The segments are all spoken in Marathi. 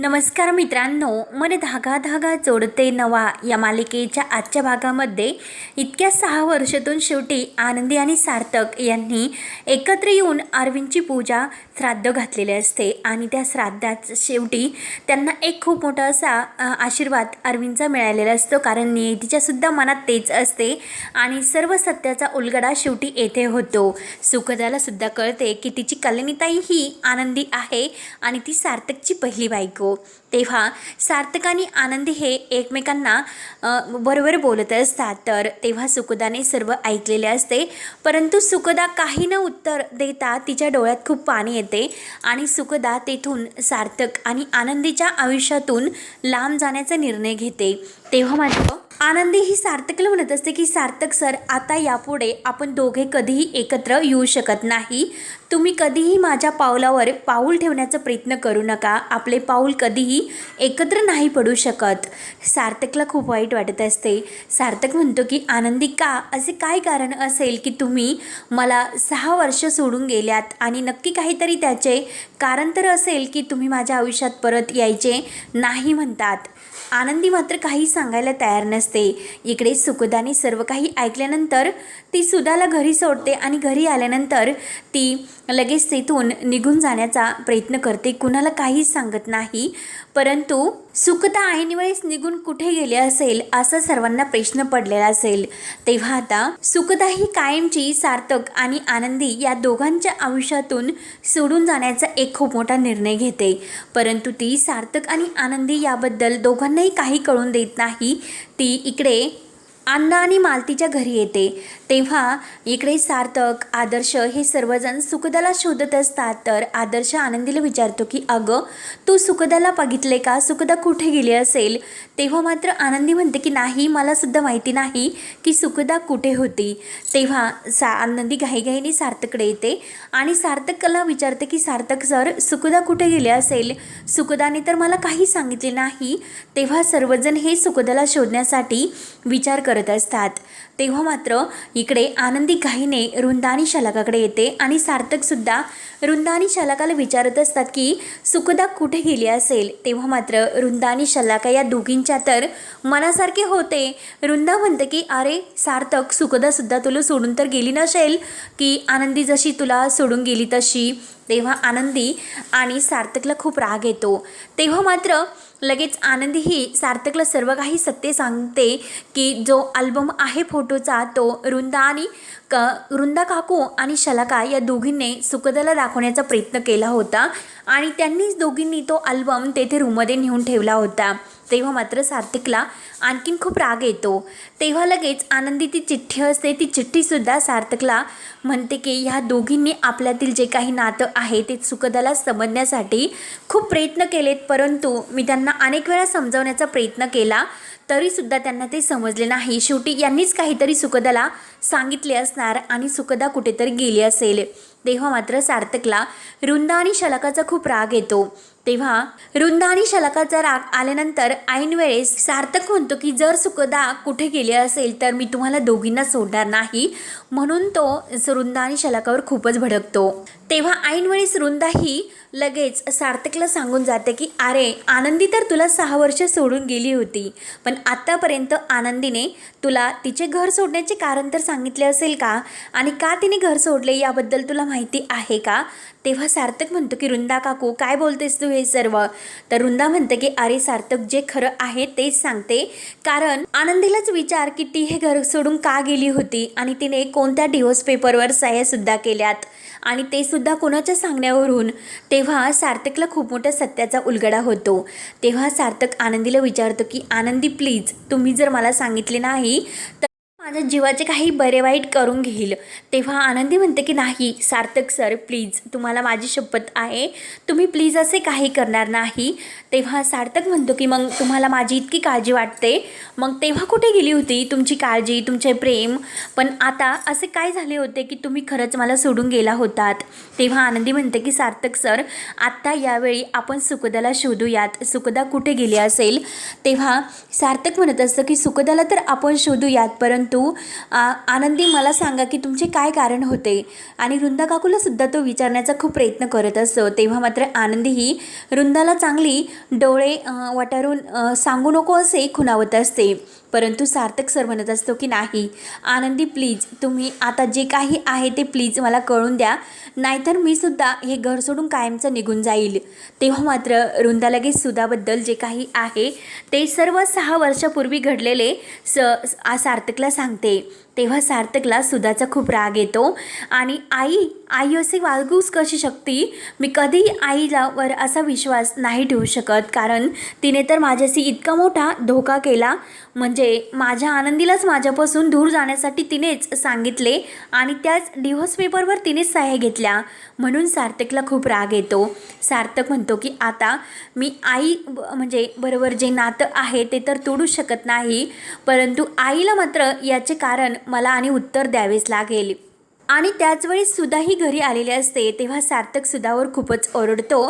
नमस्कार मित्रांनो मन धागा धागा जोडते नवा या मालिकेच्या आजच्या भागामध्ये इतक्या सहा वर्षातून शेवटी आनंदी आणि सार्थक यांनी एकत्र येऊन अरविंदची पूजा श्राद्ध घातलेले असते आणि त्या श्राद्धात शेवटी त्यांना एक खूप मोठा असा आशीर्वाद अरविंदचा मिळालेला असतो. कारण नियतीच्यासुद्धा मनात तेच असते आणि सर्व सत्याचा उलगडा शेवटी येथे होतो. सुखदालासुद्धा कळते की तिची कलमिताई ही आनंदी आहे आणि ती सार्थकची पहिली बायको. तेव्हा सार्थक आणि आनंदी हे एकमेकांना बरोबर बोलत असतात. तर तेव्हा सुखदाने सर्व ऐकलेले असते. परंतु सुखदा काही न उत्तर देता तिच्या डोळ्यात खूप पाणी येते आणि सुखदा तेथून सार्थक आणि आनंदीच्या आयुष्यातून लांब जाण्याचा निर्णय घेते. तेव्हा मात्र आनंदी ही सार्थकला म्हणत असते की सार्थक सर आता यापुढे आपण दोघे कधीही एकत्र येऊ शकत नाही. तुम्ही कधीही माझ्या पावलावर पाऊल ठेवण्याचा प्रयत्न करू नका. आपले पाऊल कधीही एकत्र नाही पडू शकत. सार्थकला खूप वाईट वाटत असते. सार्थक म्हणतो की आनंदी का? असे काय कारण असेल की तुम्ही मला सहा वर्ष सोडून गेल्यात आणि नक्की काहीतरी त्याचे कारण तर असेल की तुम्ही माझ्या आयुष्यात परत यायचे नाही म्हणतात. आनंदी मात्र काही सांगायला तयार नसते. इकडे सुखदाने सर्व काही ऐकल्यानंतर ती सुधाला घरी सोडते आणि घरी आल्यानंतर ती लगेच तेथून निघून जाण्याचा प्रयत्न करते. कुणाला काहीच सांगत नाही. परंतु सुखता ऐनवेळेस निघून कुठे गेले असेल असा सर्वांना प्रश्न पडलेला असेल. तेव्हा आता सुखता ही कायमची सार्थक आणि आनंदी या दोघांच्या आयुष्यातून सोडून जाण्याचा एक खूप मोठा निर्णय घेते. परंतु ती सार्थक आणि आनंदी याबद्दल दोघांनाही काही कळून देत नाही. ती इकडे अण्णा आणि मालतीच्या घरी येते. तेव्हा इकडे सार्थक आदर्श हे सर्वजण सुखदाला शोधत असतात. तर आदर्श आनंदीला विचारतो की अगं तू सुखदाला बघितले का? सुखदा कुठे गेली असेल? तेव्हा मात्र आनंदी म्हणते की नाही मलासुद्धा माहिती नाही की सुखदा कुठे होती. तेव्हा सा आनंदी घाईघाईने सार्थकडे येते आणि सार्थकला विचारते की सार्थक सर सुखदा कुठे गेले असेल? सुखदाने तर मला काही सांगितले नाही. तेव्हा सर्वजण हे सुखदाला शोधण्यासाठी विचार करत असतात. तेव्हा मात्र इकडे आनंदी घाईने रुंदानी शलाकाकडे येते आणि सार्थकसुद्धा रुंदानी शलाकाला विचारत असतात की सुखदा कुठे गेली असेल? तेव्हा मात्र रुंदानी शलाका या दोघींच्या तर मनासारखे होते. रुंदा म्हणते की अरे सार्थक सुखदासुद्धा तुला सोडून तर गेली नसेल की आनंदी जशी तुला सोडून गेली तशी? तेव्हा आनंदी आणि सार्थकला खूप राग येतो. तेव्हा मात्र लगेच आनंदी ही सार्थकला सर्व काही सत्य सांगते की जो अल्बम आहे फोटोचा तो रुंदा आणि क रुंदा काकू आणि शलाका या दोघींनी सुखदाला दाखवण्याचा प्रयत्न केला होता. आणि त्यांनीच दोघींनी तो अल्बम तेथे रूममध्ये नेऊन ठेवला होता. तेव्हा मात्र सार्थिकला आणखीन खूप राग येतो. तेव्हा लगेच आनंदी ती चिठ्ठी असते ती चिठ्ठीसुद्धा सार्थकला म्हणते की ह्या दोघींनी आपल्यातील जे काही नातं आहे ते सुखदाला समजण्यासाठी खूप प्रयत्न केलेत परंतु मी त्यांना अनेक वेळा समजवण्याचा प्रयत्न केला तरीसुद्धा त्यांना ते समजले नाही. शेवटी यांनीच काहीतरी सुखदाला सांगितले असणार आणि सुखदा कुठेतरी गेली असेल. तेव्हा मात्र सार्थकला रुंदा आणि शलाकाचा खूप राग येतो. तेव्हा रुंद आणि शलाकाचा राग आल्यानंतर ऐन वेळेस सार्थक म्हणतो की जर सुखदा कुठे गेले असेल तर मी तुम्हाला दोघींना सोडणार नाही. म्हणून तो रुंदा आणि शलाकावर खूपच भडकतो. तेव्हा ऐन वेळेस रुंदा ही लगेच सार्थकला सांगून जाते की अरे आनंदी तर तुला सहा वर्ष सोडून गेली होती पण आत्तापर्यंत आनंदीने तुला तिचे घर सोडण्याचे कारण तर सांगितले असेल का? आणि का तिने घर सोडले याबद्दल तुला माहिती आहे का? तेव्हा सार्थक म्हणतो की रुंदा काकू काय बोलतेस तू हे सर्व? तर रुंदा म्हणते की अरे सार्थक जे खरं आहे तेच सांगते. कारण आनंदीलाच विचार की ती हे घर सोडून का गेली होती आणि तिने कोणत्या डिवोर्स पेपरवर सह्यासुद्धा केल्यात. आणि ते सुद्धा कोणाच्या सांगण्यावरून? तेव्हा सार्थकला खूप मोठ्या सत्याचा उलगडा होतो. तेव्हा सार्थक आनंदीला विचारतो की आनंदी प्लीज तुम्ही जर मला सांगितले नाही तर माझ्या जीवाचे काही बरे वाईट करून घेईल. तेव्हा आनंदी म्हणते की नाही सार्थक सर प्लीज तुम्हाला माझी शपथ आहे. तुम्ही प्लीज असे काही करणार नाही. तेव्हा सार्थक म्हणतो की मग तुम्हाला माझी इतकी काळजी वाटते. मग तेव्हा कुठे गेली होती तुमची काळजी तुमचे प्रेम? पण आता असे काय झाले होते की तुम्ही खरंच मला सोडून गेला होतात? तेव्हा आनंदी म्हणते की सार्थक सर आत्ता यावेळी आपण सुखदाला शोधूयात. सुखदा कुठे गेली असेल? तेव्हा सार्थक म्हणत असतं की सुखदाला तर आपण शोधूयात परंतु परंतु आ, आनंदी मला सांगा की तुमचे काय कारण होते? आणि वृंदा काकूला सुद्धा तो विचारण्याचा खूप प्रयत्न करत असतो तेव्हा मात्र आनंदी ही वृंदाला चांगली डोळे वटारून सांगू नको असे खुणावत असते. परंतु सार्थक सर म्हणत असतो की नाही. आनंदी प्लीज तुम्ही आता जे काही आहे ते प्लीज मला कळून द्या. नाहीतर मी सुद्धा हे घर सोडून कायमचं निघून जाईल. तेव्हा मात्र वृंदा लगेच सुधाबद्दल जे काही आहे ते सर्व सहा वर्षापूर्वी घडलेले स सार्थकला सांगते. तेव्हा सार्थकला सुधाचा खूप राग येतो. आणि आई आई असे वागूच कशी शकते? मी कधीही आईला वर असा विश्वास नाही ठेवू शकत कारण तिने तर माझ्याशी इतका मोठा धोका केला. म्हणजे माझ्या आनंदीलाच माझ्यापासून दूर जाण्यासाठी तिनेच सांगितले आणि त्याच डिव्होर्स पेपरवर तिनेच सह्या घेतल्या. म्हणून सार्थकला खूप राग येतो. सार्थक म्हणतो की आता मी आई ब- म्हणजे बरोबर जे नातं आहे ते तर तोडूच शकत नाही परंतु आईला मात्र याचे कारण मला आणि उत्तर द्यावेच लागेल. आणि त्याचवेळी सुधाही घरी आलेली असते तेव्हा सार्थक सुधावर खूपच ओरडतो.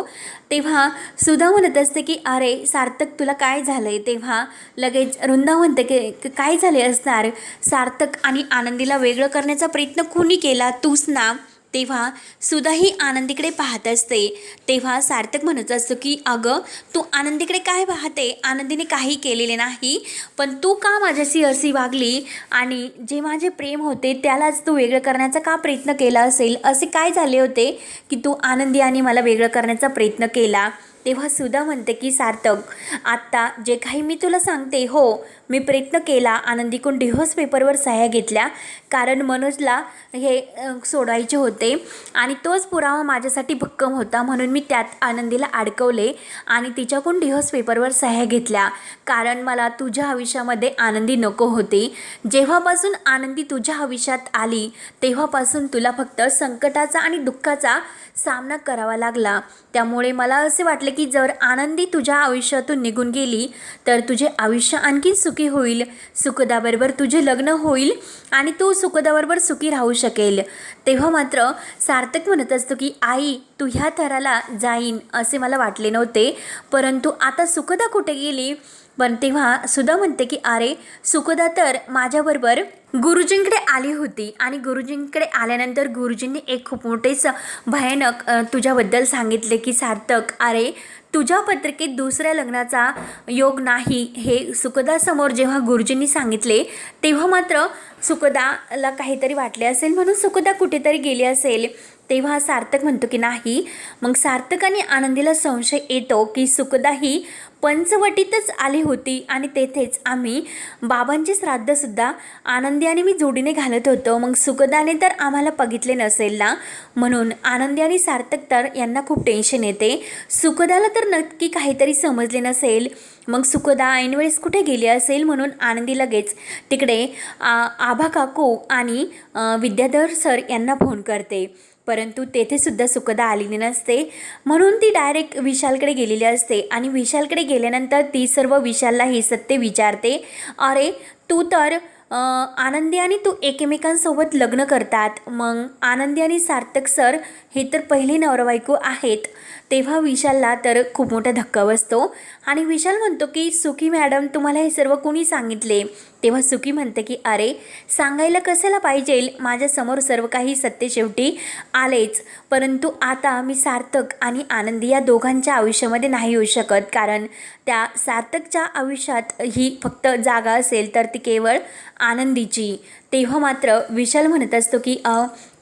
तेव्हा सुधा म्हणत असते की अरे सार्थक तुला काय झालं आहे तेव्हा लगेच रुंदा म्हणते की काय झाले असणार? सार्थक आणि आनंदीला वेगळं करण्याचा प्रयत्न कुणी केला? तूच ना. तेव्हा सुधाही आनंदीकडे पाहत असते. तेव्हा सार्थक म्हणत असतो की अगं तू आनंदीकडे काय पाहते? आनंदीने काही केलेले नाही पण तू का माझ्याशी अशी वागली? आणि जे माझे प्रेम होते त्यालाच तू वेगळं करण्याचा का प्रयत्न केला असेल? असे काय झाले होते की तू आनंदी आणि मला वेगळं करण्याचा प्रयत्न केला? तेव्हा सुद्धा म्हणते की सार्थक आत्ता जे काही मी तुला सांगते हो मी प्रयत्न केला आनंदीकडून डिव्होर्स पेपरवर सह्या घेतल्या. कारण मनोजला हे सोडवायचे सोडायचे होते आणि तोच पुरावा माझ्यासाठी भक्कम होता म्हणून मी त्यात आनंदीला अडकवले आणि तिच्याकडून डिव्होर्स पेपरवर सह्या घेतल्या. कारण मला तुझ्या आयुष्यामध्ये आनंदी नको होती. जेव्हापासून आनंदी तुझ्या आयुष्यात आली तेव्हापासून तुला फक्त संकटाचा आणि दुःखाचा सामना करावा लागला. त्यामुळे मला असे वाटले की जर आनंदी तुझ्या आयुष्यातून निघून गेली तर तुझे आयुष्य आणखी सुख सुखी होईल. सुखदाबरोबर तुझे लग्न होईल आणि तू सुखदाबरोबर सुखी राहू शकेल. तेव्हा मात्र सार्थक म्हणत असतो की आई तू ह्या थराला जाईन असे मला वाटले नव्हते. परंतु आता सुखदा कुठे गेली? पण तेव्हा सुद्धा म्हणते की अरे सुखदा तर माझ्याबरोबर गुरुजींकडे आली होती आणि गुरुजींकडे आल्यानंतर गुरुजींनी एक खूप मोठेच भयानक तुझ्याबद्दल सांगितले की सार्थक अरे तुझ्या पत्रिकेत दुसऱ्या लग्नाचा योग नाही हे सुखदासमोर जेव्हा गुरुजींनी सांगितले तेव्हा मात्र सुखदाला काहीतरी वाटले असेल. म्हणून सुखदा कुठेतरी गेली असेल. तेव्हा सार्थक म्हणतो की नाही. मग सार्थक आणि आनंदीला संशय येतो की सुखदा ही पंचवटीतच आली होती आणि तेथेच आम्ही बाबांचे श्राद्धसुद्धा आनंदी आणि मी जोडीने घालत होतो. मग सुखदाने तर आम्हाला बघितले नसेल ना? म्हणून आनंदी आणि सार्थक तर यांना खूप टेन्शन येते. सुखदाला तर नक्की काहीतरी समजले नसेल. मग सुखदा ऐनवेळेस कुठे गेली असेल? म्हणून आनंदी लगेच तिकडे आ, आभा काकू आणि विद्याधर सर यांना फोन करते. परंतु तेथेसुद्धा सुखदा आलेली नसते. म्हणून ती डायरेक्ट विशालकडे गेलेली असते आणि विशालकडे गेल्यानंतर ती सर्व विशालला हे सत्य विचारते. अरे तू तर आनंदी आणि तू एकमेकांसोबत लग्न करतात. मग आनंदी आणि सार्थक सर हे तर पहिले नवरा आहेत. तेव्हा विशालला तर खूप मोठा धक्का बसतो. आणि विशाल म्हणतो की सुखी मॅडम तुम्हाला हे सर्व कुणी सांगितले? तेव्हा सुखी म्हणते की अरे सांगायला कशाला पाहिजे? माझ्यासमोर सर्व काही सत्य शेवटी आलेच. परंतु आता मी सार्थक आणि आनंदी या दोघांच्या आयुष्यामध्ये नाही येऊ शकत. कारण त्या सार्थकच्या आयुष्यात ही फक्त जागा असेल तर ती केवळ आनंदीची. तेव्हा मात्र विशाल म्हणत असतो की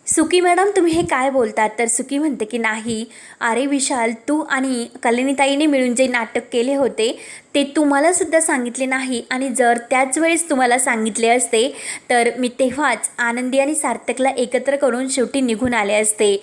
सुकी मॅडम तुम्ही हे काय बोलतात? तर सुकी म्हणते की नाही अरे विशाल तू आणि कल्याणीताईने मिळून जे नाटक केले होते ते तुम्हालासुद्धा सांगितले नाही. आणि जर त्याच वेळेस तुम्हाला सांगितले असते तर मी तेव्हाच आनंदी आणि सार्थकला एकत्र करून शेवटी निघून आले असते.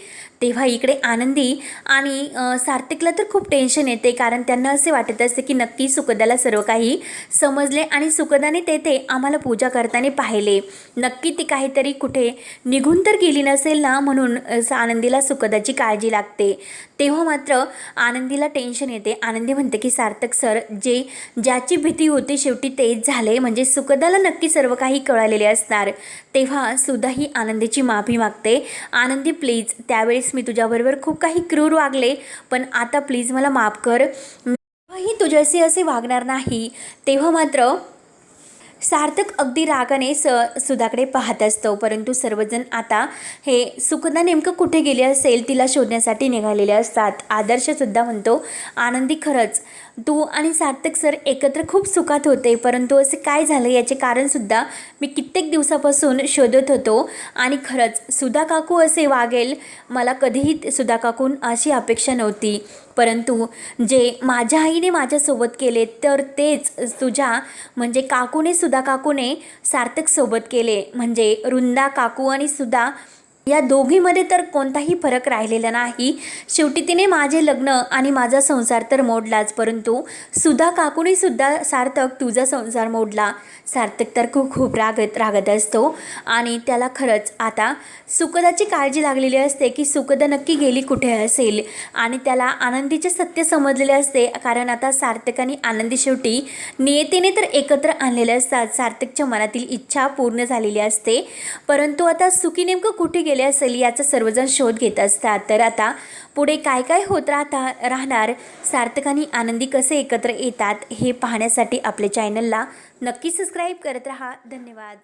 तेव्हा इकडे आनंदी आणि सार्थिकला तर खूप टेन्शन येते. कारण त्यांना असे वाटत असते की नक्की सुखदाला सर्व काही समजले आणि सुखदाने तेथे आम्हाला पूजा करताना पाहिले. नक्की ती काहीतरी कुठे निघून तर गेली नसेल ना म्हणून आनंदीला सुखदाची काळजी लागते. तेव्हा मात्र आनंदीला टेन्शन येते. आनंदी म्हणते की सार्थक सर जे ज्याची भीती होती शेवटी तेच झाले. म्हणजे सुखदाला नक्की सर्व काही कळालेले असणार. तेव्हा सुद्धा ही आनंदीची माफी मागते. आनंदी प्लीज त्यावेळेस मी तुझ्याबरोबर खूप काही क्रूर वागले पण आता प्लीज मला माफ कर. ही तुझ्याशी असे वागणार नाही तेव्हा मात्र सार्थक अगदी रागाने स सुधाकडे पाहत असतो परंतु सर्वजण आता हे सुखदा नेमकं कुठे गेले असेल तिला शोधण्यासाठी निघालेले असतात. आदर्शसुद्धा म्हणतो आनंदी खरंच. तू आणि सार्थक सर एकत्र खूप सुखात होते परंतु असे काय झालं याचे कारणसुद्धा मी कित्येक दिवसापासून शोधत होतो. आणि खरंच सुधा काकू असे वागेल मला कधीही सुधा काकून अशी अपेक्षा नव्हती. परंतु जे माझ्या आईने माझ्यासोबत केले तर तेच तुझ्या म्हणजे काकूने सुधा काकूने सार्थकसोबत केले. म्हणजे रुंदा काकू आणि सुधा या दोघीमध्ये तर कोणताही फरक राहिलेला नाही. शेवटी तिने माझे लग्न आणि माझा संसार तर मोडलाच परंतु सुधा काकूने सुद्धा सार्थक तुझा संसार मोडला. सार्थक तर खूप खूप रागत रागत असतो आणि त्याला खरंच आता सुखदाची काळजी लागलेली असते की सुखदा नक्की गेली कुठे असेल आणि त्याला आनंदीचे सत्य समजलेले असते. कारण आता सार्थक आणि आनंदी शेवटी नियतीने तर एकत्र आणलेले असतात. सार्थकच्या मनातील इच्छा पूर्ण झालेली असते. परंतु आता सुखी नेमकं कुठे गेले असेल याचा सर्वजण शोध घेत असतात. तर आता पुढे काय काय होत राहता राहणार? सार्थक आणि आनंदी कसे एकत्र येतात हे पाहण्यासाठी आपल्या चॅनलला नक्की सबस्क्राईब करत राहा. धन्यवाद.